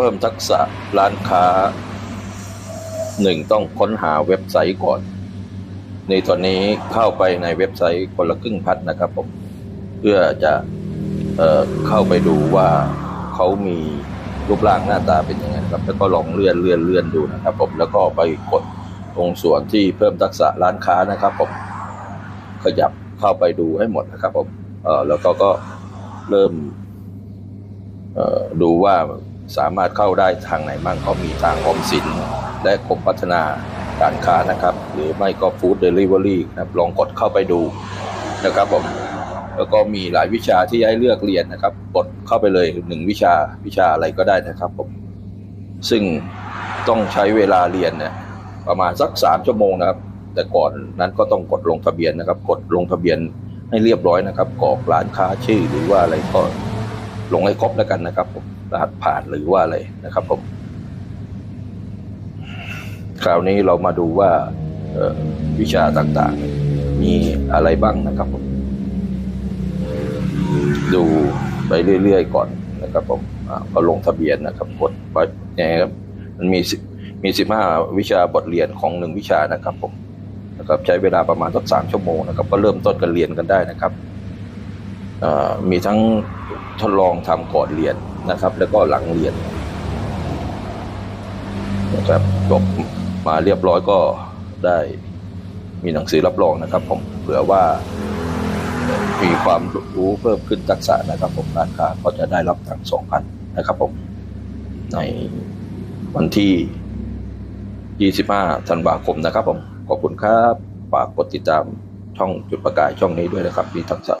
เพิ่มทักษะร้านค้าหนึ่งต้องค้นหาเว็บไซต์ก่อน ในตอนนี้เข้าไปในเว็บไซต์คนละครึ่งพัดนะครับผม เพื่อจะเออเข้าไปดูว่าเขามีรูปร่างหน้าตาเป็นยังไงครับ แล้วก็ลองเลื่อนเลื่อนเลื่อนดูนะครับผม แล้วก็ไปกดตรงส่วนที่เพิ่มทักษะร้านค้านะครับผม ขยับเข้าไปดูให้หมดนะครับผม เออแล้วก็ก็เริ่มดูว่า สามารถเข้าได้ทางไหนบ้างเขามีทางออมสิน และกรมพัฒนาการค้านะครับ หรือไม่ก็ฟู้ดเดลิเวอรี่นะครับลองกดเข้าไปดูนะครับผมแล้วก็มีหลายวิชาที่ให้เลือกเรียนนะครับ กดเข้าไปเลยหนึ่งวิชาวิชาอะไรก็ได้นะครับผมซึ่งต้องใช้เวลาเรียนเนี่ยประมาณสักสามชั่วโมงนะครับ แต่ก่อนนั้นก็ต้องกดลงทะเบียนนะครับ กดลงทะเบียนให้เรียบร้อยนะครับกรอกร้านค้าชื่อหรือว่าอะไรก็ ลงให้ครบแล้วกันนะครับ ผมรหัสผ่านหรือว่าอะไรนะครับผมคราวนี้เรามาดูว่าวิชาต่างๆ มีอะไรบ้างนะครับผมดูไปเรื่อยๆก่อนนะครับผมอ่าก็ลงทะเบียนนะครับกดไปเนี่ยครับมันมีมีสิบห้าวิชาบทเรียนของหนึ่งวิชานะครับผมนะครับใช้เวลาประมาณสักสามชั่วโมงนะครับ ก็เริ่มต้นกันเรียนกันได้นะครับมีทั้ง ทดลองทำก่อนเรียนนะครับ แล้วก็หลังเรียนนะครับจบมาเรียบร้อยก็ได้มีหนังสือรับรองนะครับ ผมเผื่อว่ามีความรู้เพิ่มขึ้นทักษะนะครับ ผมราคาก็จะได้รับทั้งสองพันนะครับผมในวันที่ 25 ธันวาคมนะครับผม ขอบคุณครับ ฝากกดติดตามช่องจุดประกายช่องนี้ด้วยนะครับ มีทักษะ